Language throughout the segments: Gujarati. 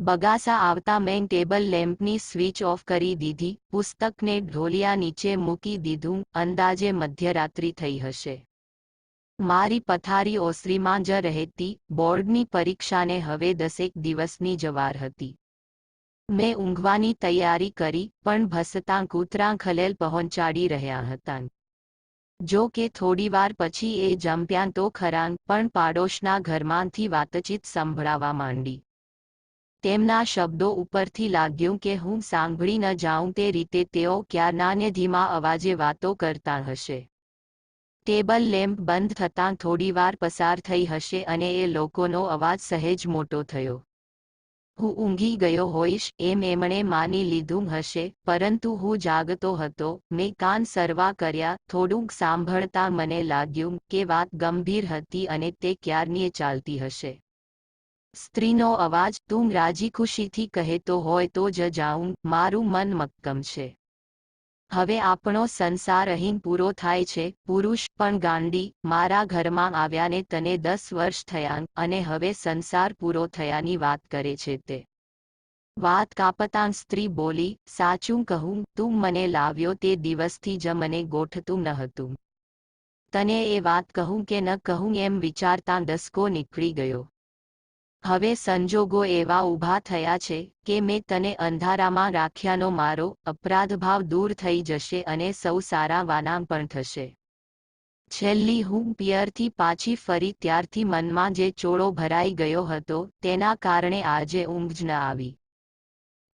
બગાસા આવતા મેં ટેબલ લેમ્પની સ્વિચ ઓફ કરી દીધી, પુસ્તકને ઢોલિયા નીચે મૂકી દીધું, અંદાજે મધ્યરાત્રિ થઈ હશે. મારી પથારી ઓસરીમાં જ રહેતી, બોર્ડની પરીક્ષાને હવે દસેક દિવસની જવાર હતી. મેં ઊંઘવાની તૈયારી કરી, પણ ભસતાં કૂતરાં ખલેલ પહોંચાડી રહ્યા હતા. જો કે થોડીવાર પછી એ જંપ્યાં તો ખરાં પણ પાડોશના ઘરમાંથી વાતચીત સંભળાવા માંડી. તેમના શબ્દો ઉપરથી લાગ્યું કે હું સાંભળી ન જાઉં તે રીતે તેઓ ક્યારનાને ધીમા અવાજે વાતો કરતા હશે. ટેબલ લેમ્પ બંધ થતાં થોડીવાર પસાર થઈ હશે અને એ લોકોનો અવાજ સહેજ મોટો થયો. હું ઊંઘી ગયો હોઈશ એમ એમણે માની લીધું હશે, પરંતુ હું જાગતો હતો, મેં કાન સરવા કર્યા, થોડુંક સાંભળતા મને લાગ્યું કે વાત ગંભીર હતી અને તે ક્યારની ચાલતી હશે. સ્ત્રીનો અવાજ તું રાજી ખુશીથી કહેતો હોય તો જ જાઉં, મારું મન મક્કમ છે. હવે આપણો સંસાર અહીં પૂરો થાય છે, પુરુષ પણ ગાંડી, મારા ઘરમાં આવ્યાને તને દસ વર્ષ થયા અને હવે સંસાર પૂરો થયાની વાત કરે છે તે. વાત કાપતાં સ્ત્રી બોલી, સાચું કહું, તું મને લાવ્યો તે દિવસથી જ મને ગોઠતું ન હતું. તને એ વાત કહું કે ન કહું એમ વિચારતાં દસકો નીકળી ગયો. હવે સંજોગો એવા ઊભા થયા છે કે મેં તને અંધારામાં રાખ્યાનો મારો અપરાધભાવ દૂર થઈ જશે અને સૌ સારા વાનામ પણ થશે. છેલ્લી હું પિયરથી પાછી ફરી ત્યારથી મનમાં જે ચોળો ભરાઈ ગયો હતો તેના કારણે આજે ઊંઘ ન આવી.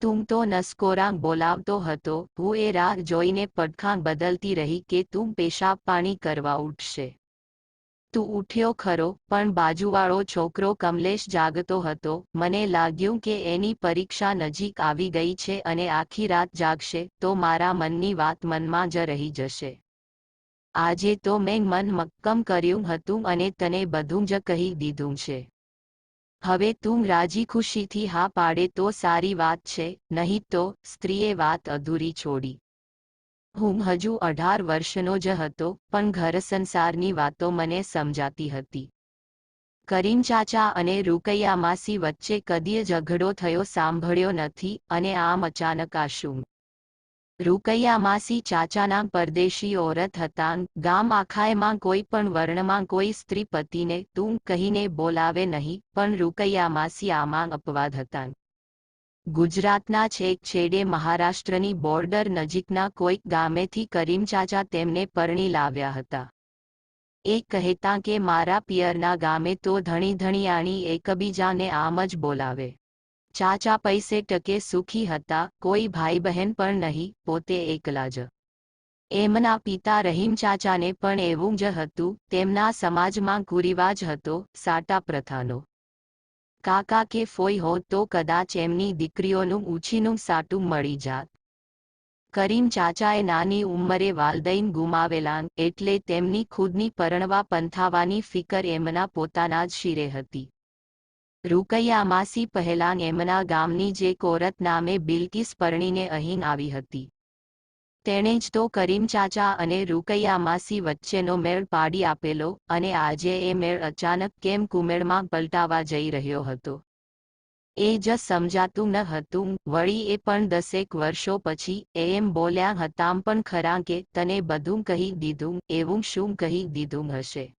તું તો નસકોરા બોલાવતો હતો, હું એ રાહ જોઈને પડખાં બદલતી રહી કે તું પેશાબ પાણી કરવા ઉઠશે. તું ઉઠ્યો ખરો, પણ બાજુવાળો છોકરો કમલેશ જાગતો હતો. મને લાગ્યું કે એની પરીક્ષા નજીક આવી ગઈ છે અને આખી રાત જાગશે, તો મારા મનની વાત મનમાં જ રહી જશે. આજે તો મેં મન મક્કમ કર્યું હતું અને તને બધું જ કહી દીધું છે. હવે તું રાજી ખુશીથી હા પાડે તો સારી વાત છે, નહીં તો સ્ત્રીએ વાત અધૂરી છોડી. હું હજુ અઢાર વર્ષનો જ હતો, પણ ઘર સંસારની વાતો મને સમજાતી હતી. કરીમ ચાચા અને રૂકૈયા માસી વચ્ચે કદીય ઝઘડો થયો સાંભળ્યો નથી અને આમ અચાનક આશું રૂકૈયા માસી ચાચાના પરદેશી ઓરત હતા, ગામ આખાયમાં કોઈ પણ વર્ણમાં કોઈ સ્ત્રી પતિને તું કહીને બોલાવે નહીં, પણ રૂકૈયા માસી આમાં અપવાદ હતા. ગુજરાતના છેક છેડે મહારાષ્ટ્રની બોર્ડર નજીકના કોઈક ગામેથી કરીમચાચા તેમને પરણી લાવ્યા હતા. એ કહેતા કે, મારા પિયરના ગામે તો ધણી ધણીયાણી એકબીજાને આમ જ બોલાવે. ચાચા પૈસે ટકે સુખી હતા, કોઈ ભાઈ બહેન પણ નહીં, પોતે એકલા જ. એમના પિતા રહીમ ચાચાને પણ એવું જ હતું, તેમના સમાજમાં કુરિવાજ હતો, સાટા પ્રથાનો. કાકા કે ફોઈ હોત તો કદાચ એમની દીકરીઓનું ઉછીનું સાટું મળી જાત. કરીમ ચાચાએ નાની ઉંમરે વાલદૈન ગુમાવેલા એટલે તેમની ખુદની પરણવા પંથાવાની ફિકર એમના પોતાના જ શિરે હતી. રૂકૈયા માસી પહેલાં એમના ગામની જે કોરત નામે બિલકિસ પરણીને અહીં આવી હતી. તેણે જ તો કરીમ ચાચા અને રૂકૈયા માસી વચ્ચેનો મેળ પાડી આપેલો અને આજે એ મેળ અચાનક કેમ કુમેળમાં પલટાવા જઈ રહ્યો હતો. એ જ સમજાતું ન હતું. વળી એ પણ દસેક વર્ષો પછી એમ બોલ્યા, હતામ પણ ખરા કે તને બધું કહી દીધું, એવું શું કહી દીધું હશે?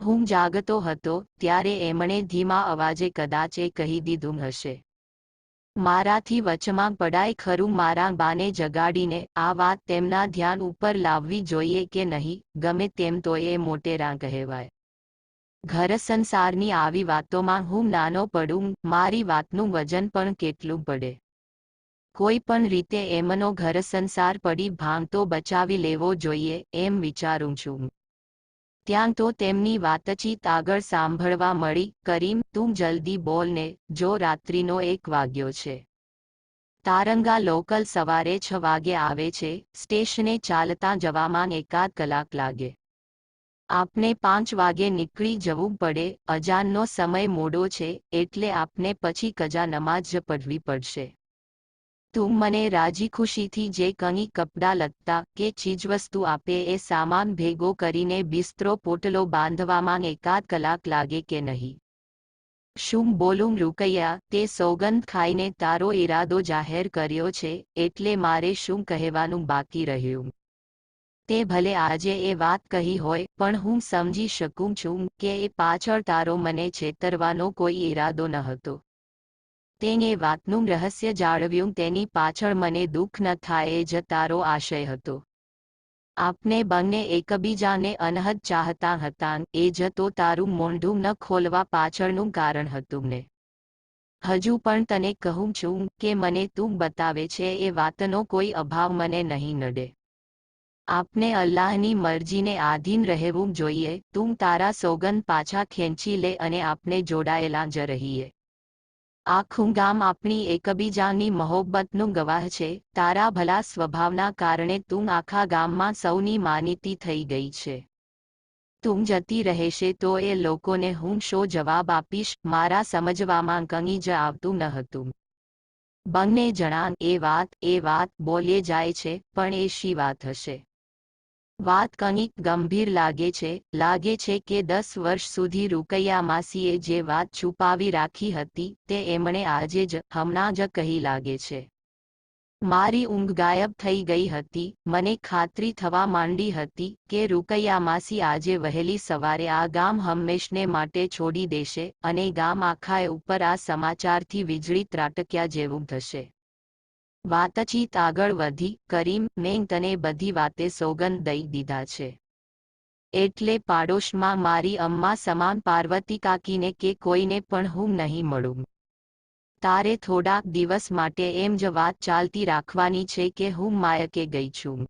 હું જાગતો હતો ત્યારે એમણે ધીમા અવાજે કદાચ એ કહી દીધું હશે. મારાથી વચમાં પડાય ખરું મારા બાને જગાડીને, આ વાત તેમના ધ્યાન ઉપર લાવવી જોઈએ કે નહીં, ગમે તેમ તો એ મોટેરા કહેવાય. ઘર સંસારની આવી વાતોમાં હું નાનો પડું, મારી વાતનું વજન પણ કેટલું પડે. કોઈ પણ રીતે એમનો ઘર સંસાર પડી ભાંગતો બચાવી લેવો જોઈએ, એમ વિચારું છું. ત્યાં તો તેમની વાતચીત આગળ સાંભળવા મળી, કરીમ, તું જલ્દી બોલને જો રાત્રિનો એક વાગ્યો છે. તારંગા લોકલ સવારે છ વાગે આવે છે, સ્ટેશને ચાલતા જવામાં એકાદ કલાક લાગે. આપને પાંચ વાગે નીકળી જવું પડે અજાનનો સમય મોડો છે, એટલે આપને પછી કજા નમાજ પઢવી પડશે. તું મને રાજી ખુશીથી જે કંઈ કપડાં લત્તા કે ચીજવસ્તુ આપે એ સામાન ભેગો કરીને બિસ્તરો પોટલો બાંધવામાં એકાદ કલાક લાગે કે નહીં. શું બોલું રૂકૈયા, તે સોગંદ ખાઈને તારો ઈરાદો જાહેર કર્યો છે, એટલે મારે શું કહેવાનું બાકી રહ્યું? તે ભલે આજે એ વાત કહી હોય, પણ હું સમજી શકું છું કે એ પાછળ તારો મને છેતરવાનો કોઈ ઈરાદો ન હતો. તેને વાતનું રહસ્ય જાળવ્યું, તેની પાછળ મને દુઃખ ન થાય એ જ તારો આશય હતો. આપને બંને એકબીજાને અનહદ ચાહતા હતા, એ જ તો તારું મોંઢું ન ખોલવા પાછળનું કારણ હતું ને. હજુ પણ તને કહું છું કે મને તું બતાવે છે, એ વાતનો કોઈ અભાવ મને નહીં નડે. આપને અલ્લાહની મરજીને આધીન રહેવું જોઈએ, તું તારા સોગંદ પાછા ખેંચી લે અને આપને જોડાયેલા જ રહીએ. આખું ગામ આપણી એકબીજાની મહોબ્બતનું ગવાહ છે. તારા ભલા સ્વભાવના કારણે તું આખા ગામમાં સૌની માનીતી થઈ ગઈ છે. તું જતી રહેશે તો એ લોકોને હું શો જવાબ આપીશ? મારા સમજવામાં કંઈ જ આવતું ન હતું. બંને જણા, એ વાત એ વાત, બોલે જાય છે, પણ એ શી વાત હશે? વાત કંઈક ગંભીર લાગે છે લાગે છે કે દસ વર્ષ સુધી રૂકૈયા માસીએ જે વાત છુપાવી રાખી હતી તે એમણે આજે જ હમણાં જ કહી લાગે છે. મારી ઊંઘ ગાયબ થઈ ગઈ હતી, મને ખાતરી થવા માંડી હતી કે રૂકૈયા માસી આજે વહેલી સવારે આ ગામ હંમેશને માટે છોડી દેશે અને ગામ આખાએ ઉપર આ સમાચારથી વીજળી ત્રાટક્યા જેવું થશે. વાતચીત આગળ વધી, કરીમ, મેં તને બધી વાતે સોગંદ દઈ દીધા છે. એટલે પાડોશમાં મારી અમ્મા સમાન પાર્વતી કાકીને કે કોઈને પણ હું નહીં મળું. તારે થોડાક દિવસ માટે એમ જ વાત ચાલતી રાખવાની છે કે હું માયકે ગઈ છું.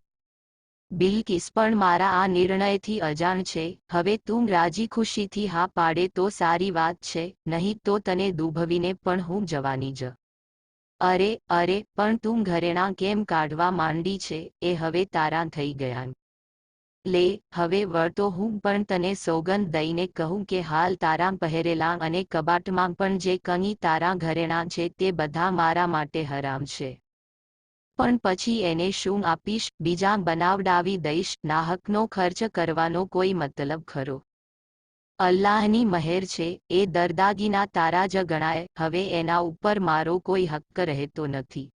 બિલકિસ પણ મારા આ નિર્ણયથી અજાણ છે, હવે તું રાજી ખુશીથી હા પાડે તો સારી વાત છે, નહીં તો તને દુભવીને પણ હું જવાની જ. અરે અરે, પણ તું ઘરેણાં કેમ કાઢવા માંડી છે? એ હવે તારા થઈ ગયા લે, હવે વળતો હું પણ તને સોગંદ દઈને કહું કે હાલ તારા પહેરેલા અને કબાટમાં પણ જે કંઈ તારા ઘરેણાં છે તે બધા મારા માટે હરામ છે. પણ પછી એને શું આપીશ? બીજા બનાવડાવી દઈશ? નાહકનો ખર્ચ કરવાનો કોઈ મતલબ ખરો. અલ્લાહની મહેર છે, એ દરદાગીના તારા જ ગણાય, હવે એના ઉપર મારો કોઈ હક્ક રહેતો નથી.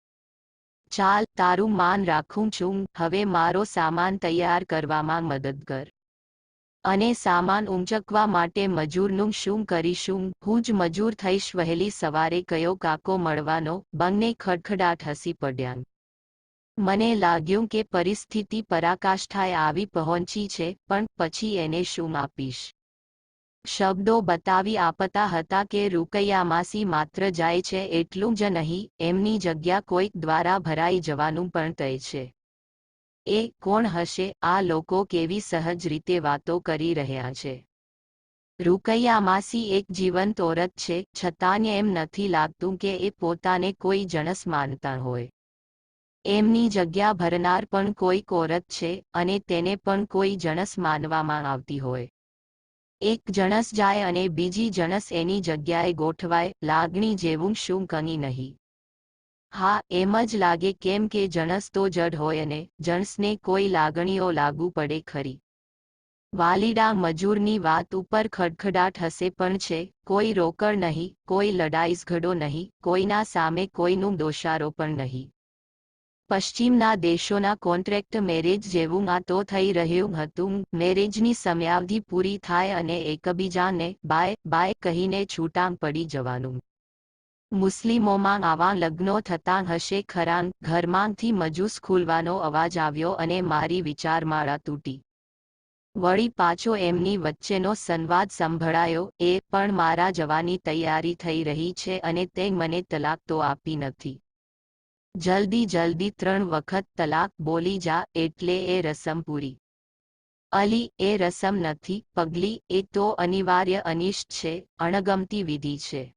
ચાલ, તારું માન રાખું છું, હવે મારો સામાન તૈયાર કરવામાં મદદ કર અને સામાન ઊંચકવા માટે મજૂરનું શું કરીશું? હું જ મજૂર થઈશ, વહેલી સવારે કયો કાકો મળવાનો? બંને ખડખડાટ હસી પડ્યા. મને લાગ્યું કે પરિસ્થિતિ પરાકાષ્ઠાએ આવી પહોંચી છે, પણ પછી એને શું આપીશ? શબ્દો બતાવી આપતા હતા કે રૂકૈયામાસી માત્ર જાય છે એટલું જ નહીં, એમની જગ્યા કોઈક દ્વારા ભરાઈ જવાનું પણ તય છે. એ કોણ હશે? આ લોકો કેવી સહજ રીતે વાતો કરી રહ્યા છે. રૂકૈયામાસી એક જીવંત ઓરત છે છતાં એમ નથી લાગતું કે એ પોતાને કોઈ જણસ માનતા હોય. એમની જગ્યા ભરનાર પણ કોઈક ઓરત છે અને તેને પણ કોઈ જણસ માનવામાં આવતી હોય. એક જણસ જાય અને બીજી જણસ એની જગ્યાએ ગોઠવાય, લાગણી જેવું શું કની નહીં. હા, એમ જ લાગે કેમ કે જણસ તો જડ હોય અને જણસને કોઈ લાગણીઓ લાગુ પડે ખરી. વાલીડા મજૂરની વાત ઉપર ખડખડાટ હશે પણ છે, કોઈ રોકડ નહીં, કોઈ લડાઈઝઘડો નહીં, કોઈના સામે કોઈનું દોષારોપણ નહીં. પશ્ચિમના દેશોના કોન્ટ્રેક્ટ મેરેજ જેવું આ તો થઈ રહ્યું હતું. મેરેજની સમયાવધિ પૂરી થાય અને એકબીજાને બાય બાય કહીને છૂટાં પડી જવાનું. મુસ્લિમોમાં આવા લગ્નો થતાં હશે ખરાં ઘરમાંથી મજૂસ ખુલવાનો અવાજ આવ્યો અને મારી વિચારમાળા તૂટી. વળી પાછો એમની વચ્ચેનો સંવાદ સંભળાયો. એ પણ મારા જવાની તૈયારી થઈ રહી છે અને તે મને તલાક તો આપી નથી. જલ્દી જલ્દી ત્રણ વખત તલાક બોલી જા એટલે એ રસમ પૂરી. અલી, એ રસમ નથી, પગલી, એ તો અનિવાર્ય અનિષ્ટ છે, અણગમતી વિધિ છે.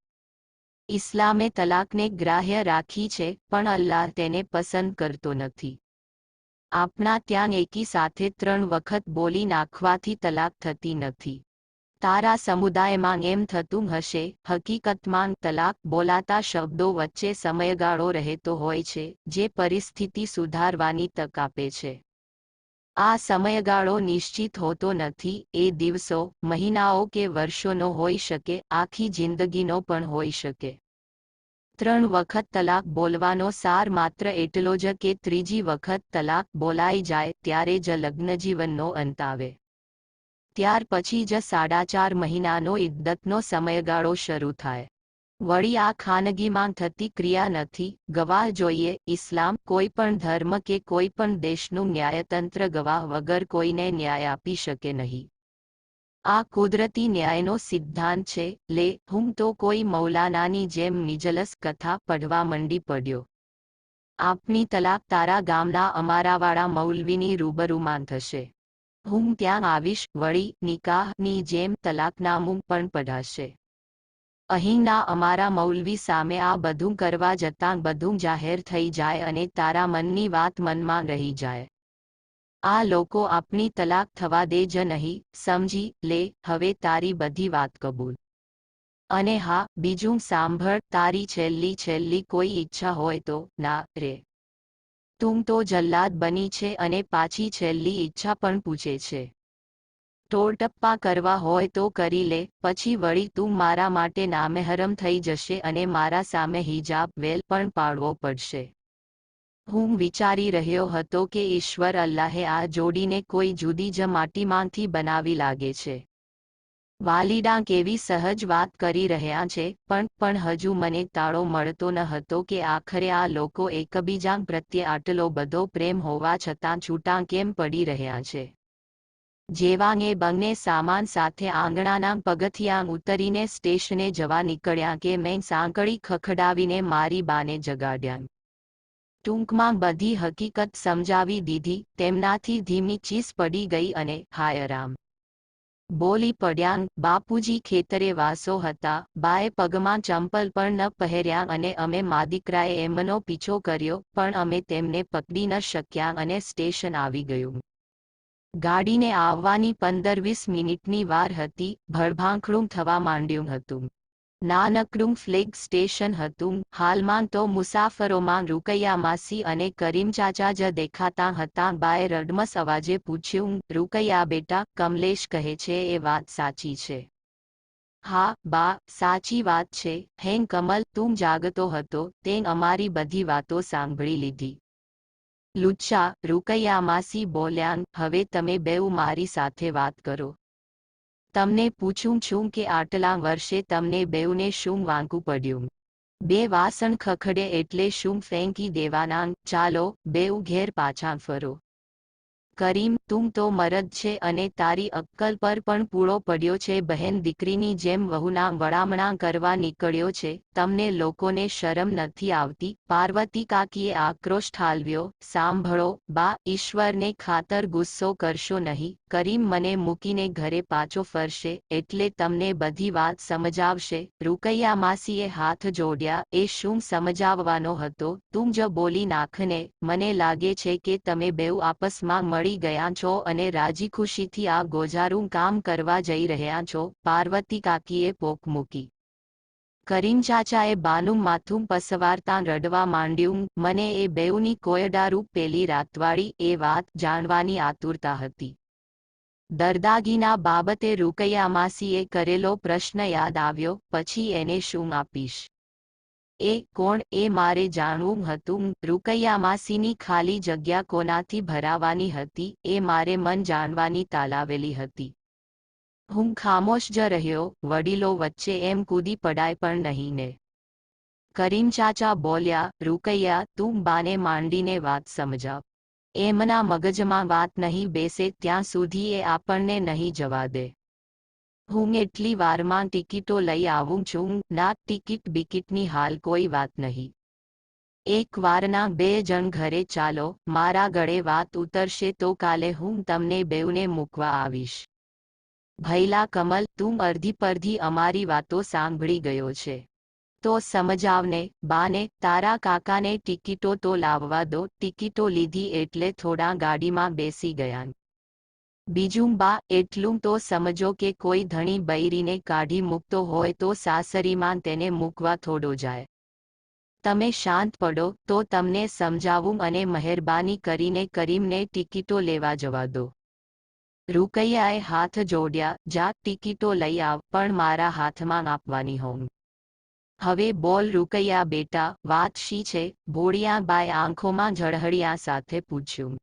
ઇસ્લામે તલાકને ગ્રાહ્ય રાખી છે, પણ અલ્લાહ તેને પસંદ કરતો નથી. આપણા ત્યાં એકી સાથે ત્રણ વખત બોલી નાખવાથી તલાક થતી નથી. તારા સમુદાયમાં એમ થતું હશે, હકીકતમાં તલાક બોલાતા શબ્દો વચ્ચે સમયગાળો રહેતો હોય છે, જે પરિસ્થિતિ સુધારવાની તક આપે છે. આ સમયગાળો નિશ્ચિત હોતો નથી, એ દિવસો, મહિનાઓ કે વર્ષોનો હોઈ શકે, આખી જિંદગીનો પણ હોઈ શકે. ત્રણ વખત તલાક બોલવાનો સાર માત્ર એટલો જ કે ત્રીજી વખત તલાક બોલાઈ જાય, ત્યારે જ લગ્નજીવનનો અંત આવે. ત્યાર પછી જ સાડા ચાર મહિનાનો ઇદ્દતનો સમયગાળો શરૂ થાય. વળી આ ખાનગીમાં થતી ક્રિયા નથી, ગવાહ જોઈએ, ઇસ્લામ કોઈ પણ ધર્મ કે કોઈ પણ દેશનું ન્યાયતંત્ર ગવાહ વગર કોઈને ન્યાય આપી શકે નહીં. આ કુદરતી ન્યાયનો સિદ્ધાંત છે, લે હું તો કોઈ મૌલાનાની જેમ નિજલસ કથા પઢવા મંડી પડ્યો. આપની તલાક તારા ગામના અમારાવાળા મૌલવીની રૂબરૂમાં થશે. હું ત્યાં આવીશ, વળી નિકાહની જેમ તલાકનામું પણ પઢાશે. અહીંના અમારા મૌલવી સામે આ બધું કરવા જતાં બધું જાહેર થઈ જાય અને તારા મનની વાત મનમાં રહી જાય. આ લોકો આપની તલાક થવા દે જ નહીં, સમજી લે, હવે તારી બધી વાત કબૂલ. અને હા, બીજું સાંભળ, તારી છેલ્લી છેલ્લી કોઈ ઈચ્છા હોય તો, ના રે. તું તો જલ્લાદ બની છે અને પાછી છેલ્લી ઈચ્છા પણ પૂછે છે. ટોળટપ્પા કરવા હોય તો કરી લે, પછી વળી તું મારા માટે નામેહરમ થઈ જશે અને મારા સામે હિજાબ વેલ પણ પાડવો પડશે. હું વિચારી રહ્યો હતો કે ઈશ્વર અલ્લાહે આ જોડીને કોઈ જુદી જ માટીમાંથી બનાવી લાગે છે. વાલીડા કેવી સહજ વાત કરી રહ્યા છે, પણ પણ હજુ મને તાળો મળતો ન હતો કે આખરે આ લોકો એકબીજા પ્રત્યે આટલો બધો પ્રેમ હોવા છતાં છૂટા કેમ પડી રહ્યા છે. જેવાંગે બંને સામાન સાથે આંગણાના પગથિયાં ઉતરીને સ્ટેશને જવા નીકળ્યા કે મેં સાંકળી ખખડાવીને મારી બાને જગાડ્યા. ટૂંકમાં બધી હકીકત સમજાવી દીધી, તેમનાથી ધીમી ચીસ પડી ગઈ અને હાય રામ બોલી પડ્યા બાપુજી ખેતરે વાસો હતા. બાએ પગમાં ચંપલ પણ ન પહેર્યા અને અમે માદિકરાએ એમનો પીછો કર્યો, પણ અમે તેમને પકડી ન શક્યા અને સ્ટેશન આવી ગયું. ગાડીને આવવાની પંદર વીસ મિનિટની વાર હતી, ભડભાંખડું થવા માંડ્યું હતું. નાનકડું ફ્લેગ સ્ટેશન હતું. હાલમાં તો મુસાફરોમાં રૂકૈયા માસી અને કરીમ ચાચા જ દેખાતા હતા. બાએ રડમસ અવાજે પૂછ્યું, રૂકૈયા બેટા, કમલેશ કહે છે એ વાત સાચી છે. હા, બા, સાચી વાત છે. હેંગ કમલ, તું જાગતો હતો. તે અમારી બધી વાતો સાંભળી લીધી. લુચ્છા, રૂકૈયા માસી બોલ્યાન હવે તમે બેઉ મારી સાથે વાત કરો. તમને પૂછું છું કે આટલા વર્ષે તમને બેઉને શું વાંકું પડ્યું? બે વાસણ ખખડે એટલે શું ફેંકી દેવાના? ચાલો, બેઉ ઘેર પાછા ફરો. કરીમ, તું તો મરદ છે અને તારી અક્કલ પર પણ પૂળો પડ્યો છે. બહેન દીકરીની જેમ વહુના વડામણા કરવા નીકળ્યો છે. તમને લોકોને શરમ નથી આવતી? પાર્વતી કાકીએ આક્રોશ ઠાલવ્યો. સાંભળો, બા, ઈશ્વરને ખાતર ગુસ્સો કરશો નહીં. કરીમ મને મૂકીને ઘરે પાછો ફરશે એટલે તમને બધી વાત સમજાવશે. રૂકૈયા માસીએ હાથ જોડ્યા, એ શું સમજાવવાનો હતો? તું જ બોલી નાખને. મને લાગે છે કે તમે બેઉ આપસમાં મળી ગયા છો અને રાજી ખુશીથી આ ગોજારું કામ કરવા જઈ રહ્યા છો. પાર્વતી કાકીએ પોક મૂકી. કરીમ ચાચાએ બાનું માથું પસવારતા રડવા માંડ્યું, મને એ બેઉની કોયડારૂપ પેલી રાતવાળી એ વાત જાણવાની આતુરતા હતી. દરદાગીના બાબતે રૂકૈયા માસીએ કરેલો પ્રશ્ન યાદ આવ્યો, પછી એને શું આપીશ એ કોણ? એ મારે જાણવું હતું. રૂકૈયા માસીની ખાલી જગ્યા કોનાથી ભરાવાની હતી? એ મારે મન જાણવાની તાલાવેલી હતી. હું ખામોશ જ રહ્યો, વડીલો વચ્ચે એમ કૂદી પડાય પણ નહીં ને કરીમ ચાચા બોલ્યા, રૂકૈયા, તું બાને માંડીને વાત સમજાવ. એમના મગજમાં વાત નહીં બેસે ત્યાં સુધી એ આપણને નહીં જવા દે. હું એટલી વારમાં ટિકિટો લઈ આવું છું, ના, ટિકિટ બિકિટની હાલ કોઈ વાત નહીં. એક વારના બે જણ ઘરે ચાલો, મારા ગળે વાત ઉતરશે તો કાલે હું તમને બેઉને મૂકવા આવીશ. ભૈલા કમલ, તું અર્ધી પરધી અમારી વાતો સાંભળી ગયો છે. તો સમજાવને બાને, તારા કાકાને ટિકિટો તો લાવવા દો, ટિકિટો લીધી એટલે થોડા ગાડીમાં બેસી ગયા બીજું બા, એટલું તો સમજો કે કોઈ ધણી બૈરીને કાઢી મૂકતો હોય તો સાસરીમાં તેને મૂકવા થોડો જાય. તમે શાંત પડો, તો તમને સમજાવું અને મહેરબાની કરીને કરીમને ટિકિટો લેવા જવા દો. રૂકૈયાએ હાથ જોડ્યા, જા, ટિકિટો લઈ આવ, પણ મારા હાથમાં આપવાની હોમ હવે બોલ રૂકૈયા બેટા, વાત શી છે? ભોળિયાબાએ આંખોમાં ઝળહળિયા સાથે પૂછ્યું.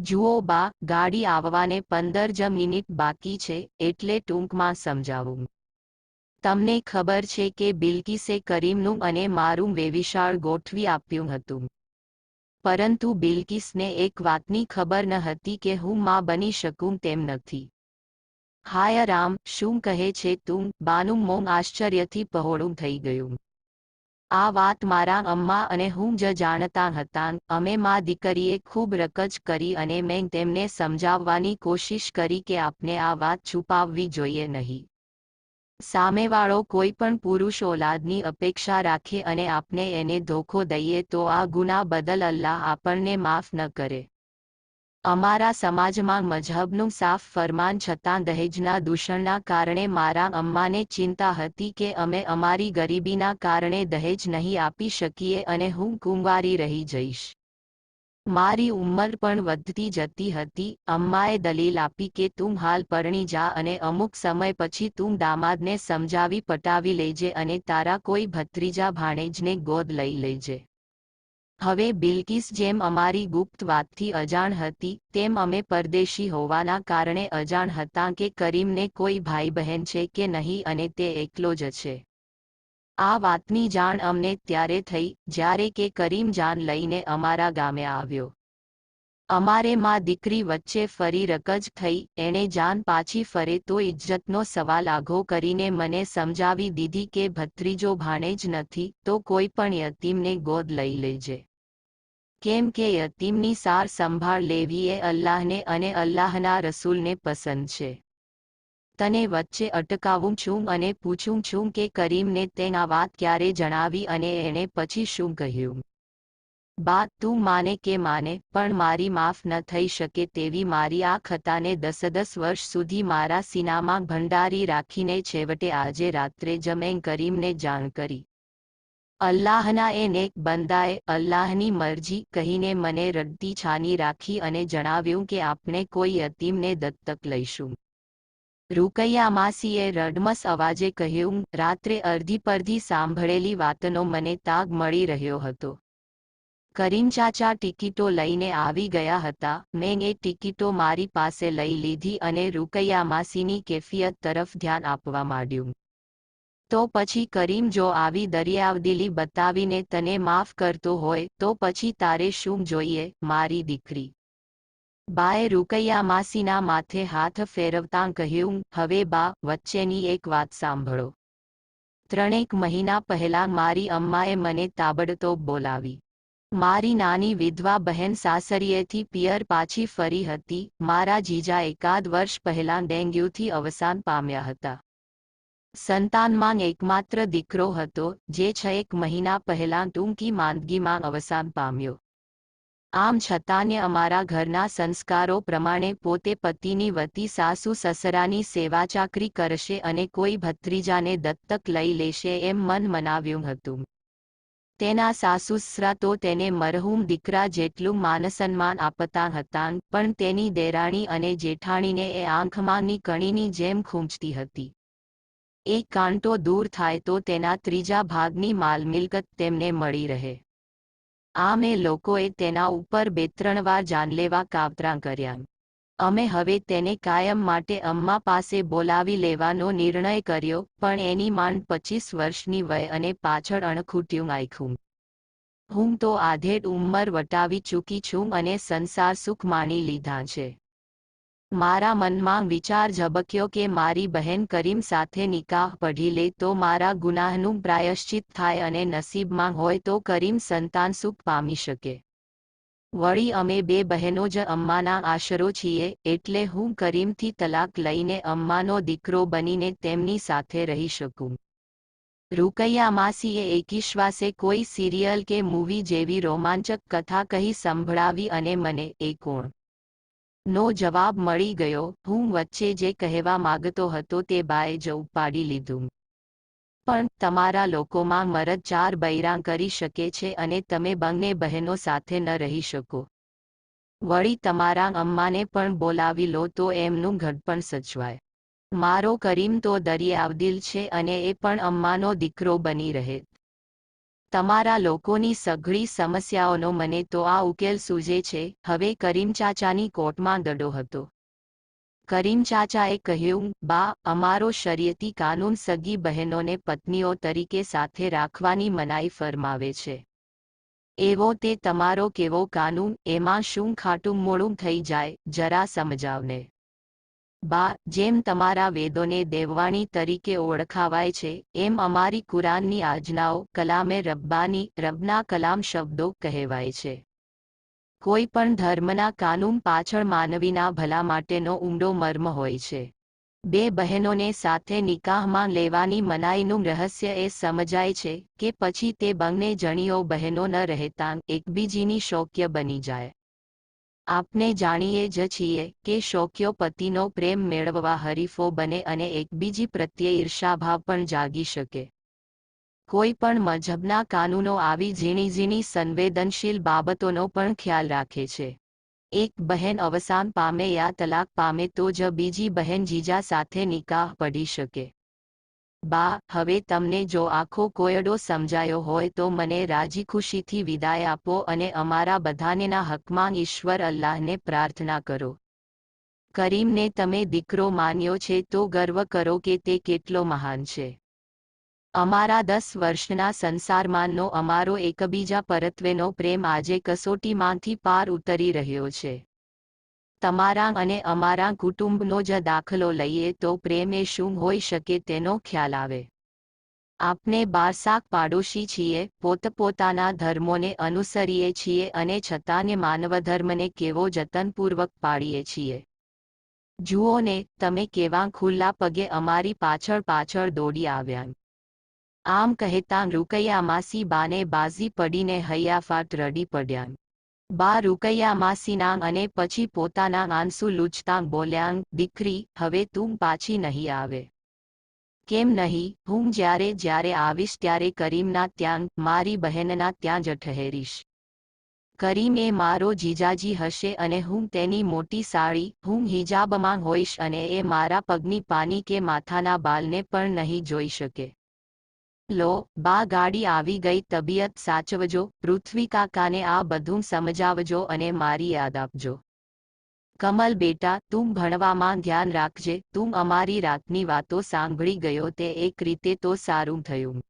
જુઓ બા, ગાડી આવવાને પંદર જ મિનિટ બાકી છે, એટલે ટૂંકમાં સમજાવું. તમને ખબર છે કે બિલકિસે કરીમનું અને મારું વેવિશાળ ગોઠવી આપ્યું હતું. પરંતુ બિલકિસને એક વાતની ખબર ન હતી કે હું માં બની શકું તેમ નથી. હાય રામ, શું કહે છે તું? બાનું મોંગ આશ્ચર્યથી પહોળું થઈ ગયું. આ વાત મારા અમ્મા અને હું જ જાણતા હતા. અમે મા દીકરીએ ખૂબ રકજ કરી અને મેં તેમને સમજાવવાની કોશિશ કરી કે આપને આ વાત છુપાવવી જોઈએ નહીં. સામેવાળો કોઈ પણ પુરુષ ઓલાદની અપેક્ષા રાખે અને આપને એને ધોખો દઈએ તો આ ગુના બદલ અલ્લાહ આપણને માફ ન કરે. અમારા સમાજમાં મઝહબનું સાફ ફરમાન છતાં દહેજના દૂષણના કારણે મારા અમ્માને ચિંતા હતી કે અમે અમારી ગરીબીના કારણે દહેજ નહીં આપી શકીએ અને હું કુંવારી રહી જઈશ. મારી ઉંમર પણ વધતી જતી હતી. અમ્માએ દલીલ આપી કે તું હાલ પરણી જા અને અમુક સમય પછી તું દામાદને સમજાવી પટાવી લેજે અને તારા કોઈ ભત્રીજા ભાણેજને ગોદ લઈ લેજે. હવે બિલકિસ જેમ અમારી ગુપ્ત વાતથી અજાણ હતી, તેમ અમે પરદેશી હોવાના કારણે અજાણ હતા કે કરીમને કોઈ ભાઈ બહેન છે કે નહીં અને તે એકલો જ છે. આ વાતની જાણ અમને ત્યારે થઈ, જ્યારે કે કરીમ જાન લઈને અમારા ગામે આવ્યો. અમારે માં દીકરી વચ્ચે ફરી રકજ થઈ, એણે જાન પાછી ફરે તો ઇજ્જતનો સવાલ આઘો કરીને મને સમજાવી દીધી કે ભત્રીજો ભાણે જ નથી, તો કોઈ પણ યતીમને ગોદ લઈ લેજે. કેમ કે યતીમની સાર સંભાળ લેવી એ અલ્લાહને અને અલ્લાહના રસૂલને પસંદ છે. તને વચ્ચે અટકાવું છું અને પૂછું છું કે કરીમને તેના વાત ક્યારે જણાવી અને એણે પછી શું કહ્યું? બાદ તું માને કે માને, પણ મારી માફ ન થઈ શકે તેવી મારી આ ખતાને દસ દસ વર્ષ સુધી મારા સિનામાં ભંડારી રાખીને છેવટે આજે રાત્રે જમેન કરીમને જાણ કરી. અલ્લાહના એ નેક બંદાએ અલ્લાહની મરજી કહીને મને રડતી છાની રાખી અને જણાવ્યું કે આપણે કોઈ યતીમને દત્તક લઈશું. રૂકૈયા માસીએ રડમસ અવાજે કહ્યું, રાત્રે અડધી પરધી સાંભળેલી વાતનો મને તાગ મળી રહ્યો હતો. કરીમ ચાચા ટિકિટો લઈને આવી ગયા હતા. મેં એ ટિકિટો મારી પાસે લઈ લીધી અને રૂકૈયા માસીની કેફિયત તરફ ધ્યાન આપવા માંડ્યું. તો પછી કરીમ જો આવી દરિયાવદિલી બતાવીને તને માફ કરતો હોય, તો પછી તારે શું જોઈએ, મારી દીકરી? બાએ રૂકૈયા માસીના માથે હાથ ફેરવતાં કહ્યું, હવે બા, વચ્ચેની એક વાત સાંભળો. ત્રણેક મહિના પહેલા મારી અમ્માએ મને તાબડતોબ બોલાવી. મારી નાની વિધવા બહેન સાસરીએથી પિયર પાછી ફરી હતી. મારા જીજા એકાદ વર્ષ પહેલાં ડેન્ગ્યુથી અવસાન પામ્યા હતા. સંતાનમાં એકમાત્ર દીકરો હતો, જે છ એક મહિના પહેલાં ટૂંકી માંદગીમાં અવસાન પામ્યો. આમ છતાંને અમારા ઘરના સંસ્કારો પ્રમાણે પોતે પતિની વતી સાસુ સસરાની સેવા ચાકરી કરશે અને કોઈ ભત્રીજાને દત્તક લઈ લેશે એમ મન મનાવ્યું હતું. તેના સાસુસરા તો તેને મરહૂમ દીકરા જેટલું માનસન્માન આપતા હતા, પણ તેની દેરાણી અને જેઠાણીને એ આંખમાંની કણીની જેમ ખૂંચતી હતી. એક કાંટો દૂર થાય તો તેના ત્રીજા ભાગની માલ મિલકત તેમને મળી રહે. આમ એ લોકોએ તેના ઉપર બે ત્રણ વાર જાનલેવા કાવતરા કર્યા. અમે હવે તેને કાયમ માટે અમ્મા પાસે બોલાવી લેવાનો નિર્ણય કર્યો, પણ એની માંડ પચીસ વર્ષની વય અને પાછળ અણખૂટ્યું આખ્યું હું તો આધેડ ઉંમર વટાવી ચૂકી છું અને સંસાર સુખ માણી લીધા છે. મારા મનમાં વિચાર ઝબક્યો કે મારી બહેન કરીમ સાથે નિકાહ પઢી લે તો મારા ગુનાહનું પ્રાયશ્ચિત થાય અને નસીબમાં હોય તો કરીમ સંતાન સુખ પામી શકે. વળી અમે બે બહેનો જ અમ્માના આશરો છીએ, એટલે હું કરીમથી તલાક લઈને અમ્માનો દીકરો બનીને તેમની સાથે રહી શકું. રૂકૈયા માસીએ એકીશ્વાસે કોઈ સિરિયલ કે મૂવી જેવી રોમાંચક કથા કહી સંભળાવી અને મને એ કોણ નો જવાબ મળી ગયો. હું વચ્ચે જે કહેવા માગતો હતો તે બાએ જ ઉપાડી લીધું. પણ તમારા લોકોમાં મરદ ચાર બૈરાં કરી શકે છે અને તમે બંને બહેનો સાથે ન રહી શકો. વળી તમારા અમ્માને પણ બોલાવી લો તો એમનું ઘડપણ સચવાય. મારો કરીમ તો દરિયાવદિલ છે અને એ પણ અમ્માનો દીકરો બની રહે. તમારા લોકોની સઘળી સમસ્યાઓનો મને તો આ ઉકેલ સૂઝે છે. હવે કરીમ ચાચાની કોર્ટમાં દડો હતો. કરીમ ચાચાએ કહ્યું, બા, અમારો શરિયતી કાનૂન સગી બહેનોને પત્નીઓ તરીકે સાથે રાખવાની મનાઈ ફરમાવે છે. એવો તે તમારો કેવો કાનૂન, એમાં શું ખાટું મોડું થઈ જાય, જરા સમજાવને. બા, જેમ તમારા વેદોને દેવવાણી તરીકે ઓળખાવાય છે, એમ અમારી કુરાનની આજનાઓ કલામે રબ્બાની, રબના કલામ શબ્દો કહેવાય છે. કોઈ પણ ધર્મના કાનૂન પાછળ માનવીના ભલા માટેનો ઊંડો મર્મ હોય છે. બે બહેનોને સાથે નિકાહમાં લેવાની મનાઈનું રહસ્ય એ સમજાય છે કે પછી તે બંને જણીઓ બહેનો ન રહેતા, એકબીજીની શોક્ય બની જાય. આપને જાણીએ જ છીએ કે શોક્યો પતિનો પ્રેમ મેળવવા હરીફો બને અને એકબીજી પ્રત્યે ઈર્ષાભાવ પણ જાગી શકે. કોઈ પણ મજહબના કાનૂનો આવી ઝીણી ઝીણી સંવેદનશીલ બાબતોનો પણ ખ્યાલ રાખે છે. એક બહેન અવસાન પામે યા તલાક પામે તો જ બીજી બહેન જીજા સાથે નિકાહ પડી શકે. બા, હવે તમને જો આખો કોયડો સમજાયો હોય તો મને રાજી ખુશીથી વિદાય આપો અને અમારા બધાનેના હકમાં ઈશ્વર અલ્લાહને પ્રાર્થના કરો. કરીમને તમે દીકરો માન્યો છે તો ગર્વ કરો કે તે કેટલો મહાન છે. અમારા દસ વર્ષના સંસારમાંનો અમારો એકબીજા પરત્વેનો પ્રેમ આજે કસોટીમાંથી પાર ઉતરી રહ્યો છે. તમારા અને અમારા કુટુંબનો જ દાખલો લઈએ તો પ્રેમ શું હોઈ શકે તેનો ખ્યાલ આવે. આપણે બારસાક પાડોશી છીએ, પોતપોતાના ધર્મોને અનુસરીએ છીએ અને છતાંને માનવધર્મને કેવો જતનપૂર્વક પાડીએ છીએ. જુઓ ને, તમે કેવા ખુલ્લા પગે અમારી પાછળ પાછળ દોડી આવ્યા. આમ કહેતા રૂકૈયા માસી બાને બાઝી પડીને હૈયાફાટ રડી પડ્યા. બા રૂકૈયા માસીના અને પછી પોતાના આંસુ લૂછતાં બોલ્યાંગ, દીકરી, હવે તું પાછી નહીં આવે. કેમ નહીં? હું જ્યારે જ્યારે આવીશ ત્યારે કરીમના ત્યાં, મારી બહેનના ત્યાં જ ઠહેરીશ. કરીમ એ મારો જીજાજી હશે અને હું તેની મોટી સાળી, હું હિજાબમાં હોઈશ અને એ મારા પગની પાની કે માથાના બાલને પણ નહીં જોઈ શકે. લો, બા ગાડી આવી ગઈ, તબિયત સાચવજો, પૃથ્વી કાકાને આ બધું સમજાવજો અને મારી યાદ આપજો. કમલ બેટા, તું ભણવામાં ધ્યાન રાખજે, તું અમારી રાતની વાતો સાંભળી ગયો તે એક રીતે તો સારું થયું.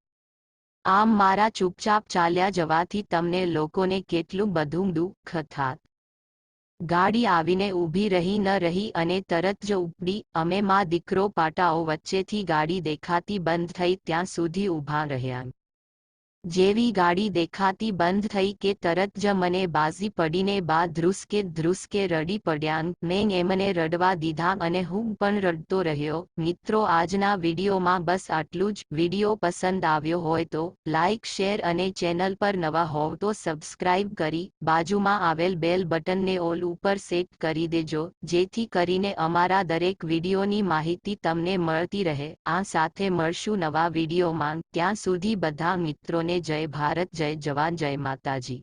આમ મારા ચૂપચાપ ચાલ્યા જવાથી તમને લોકોને કેટલું બધું દુઃખ થાત. ગાડી આવીને ઊભી રહી ન રહી અને તરત જ ઉપડી, અમે માં દીકરો પાટાઓ વચ્ચેથી ગાડી દેખાતી બંધ થઈ, ત્યાં સુધી ઊભા રહ્યા. જેવી ગાડી દેખાતી બંધ થઈ કે તરત જ મને બાજી પડીને બા ધ્રુસકે ધ્રુસકે રડી પડ્યા. મેં એમને રડવા દીધા અને હું પણ રડતો રહ્યો. મિત્રો, આજના વિડીયોમાં બસ આટલું જ. વીડિયો પસંદ આવ્યો હોય તો લાઇક શેર અને ચેનલ પર નવા હોવ તો સબસ્ક્રાઇબ કરી બાજુમાં આવેલ બેલ બટનને ઓલ ઉપર સેટ કરી દેજો, જેથી કરીને અમારા દરેક વિડીયોની માહિતી તમને મળતી રહે. આ સાથે મળશું નવા વિડીયોમાં. ત્યાં સુધી બધા મિત્રોને જય ભારત જય જવાન જય માતાજી.